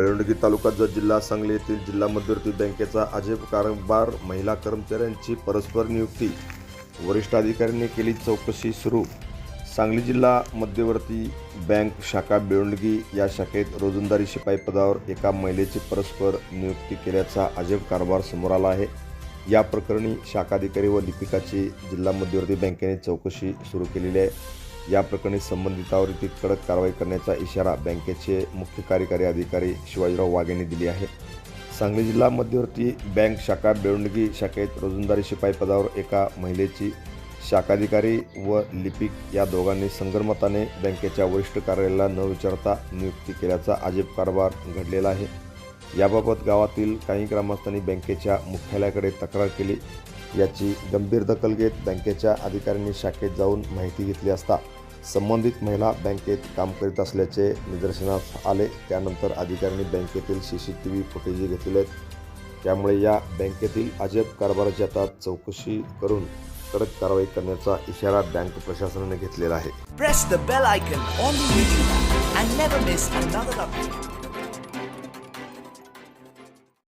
बेळंडगी तालुका जत जिल्हा सांगली येथील जिल्हा मध्यवर्ती बँकेचा अजब कारभार महिला कर्मचाऱ्यांची परस्पर नियुक्ती वरिष्ठ अधिकाऱ्यांनी केली चौकशी सुरू. सांगली जिल्हा मध्यवर्ती बँक शाखा बेळंडगी या शाखेत रोजंदारी शिपाई पदावर एका महिलेची परस्पर नियुक्ती केल्याचा अजब कारभार समोर आला आहे. या प्रकरणी शाखाधिकारी व लिपिकाची जिल्हा मध्यवर्ती बँकेने चौकशी सुरू केलेली आहे. या प्रकरणी संबंधितावरती कडक कारवाई करण्याचा इशारा बँकेचे मुख्य कार्यकारी अधिकारी शिवाजीराव वाघ यांनी दिली आहे. सांगली जिल्हा मध्यवर्ती बँक शाखा बेळंडगी शाखेत रोजंदारी शिपाई पदावर एका महिलेची शाखाधिकारी व लिपिक या दोघांनी संगरमताने बँकेच्या वरिष्ठ कार्यालयाला न विचारता नियुक्ती केल्याचा अजीब कारभार घडलेला आहे. याबाबत गावातील काही ग्रामस्थांनी बँकेच्या मुख्यालयाकडे तक्रार केली. याची गंभीर दखल घेत बँकेच्या अधिकाऱ्यांनी शाखेत जाऊन माहिती घेतली असता संबंधित महिला बँकेत काम करीत असल्याचे निदर्शनास आले. त्यानंतर अधिकाऱ्यांनी बँकेतील C C T V footage घेतलेले आहेत. त्यामुळे या बँकेतील अजब कारभाराची आता चौकशी करून कडक कारवाई करण्याचा इशारा बँक प्रशासनाने घेतलेला आहे.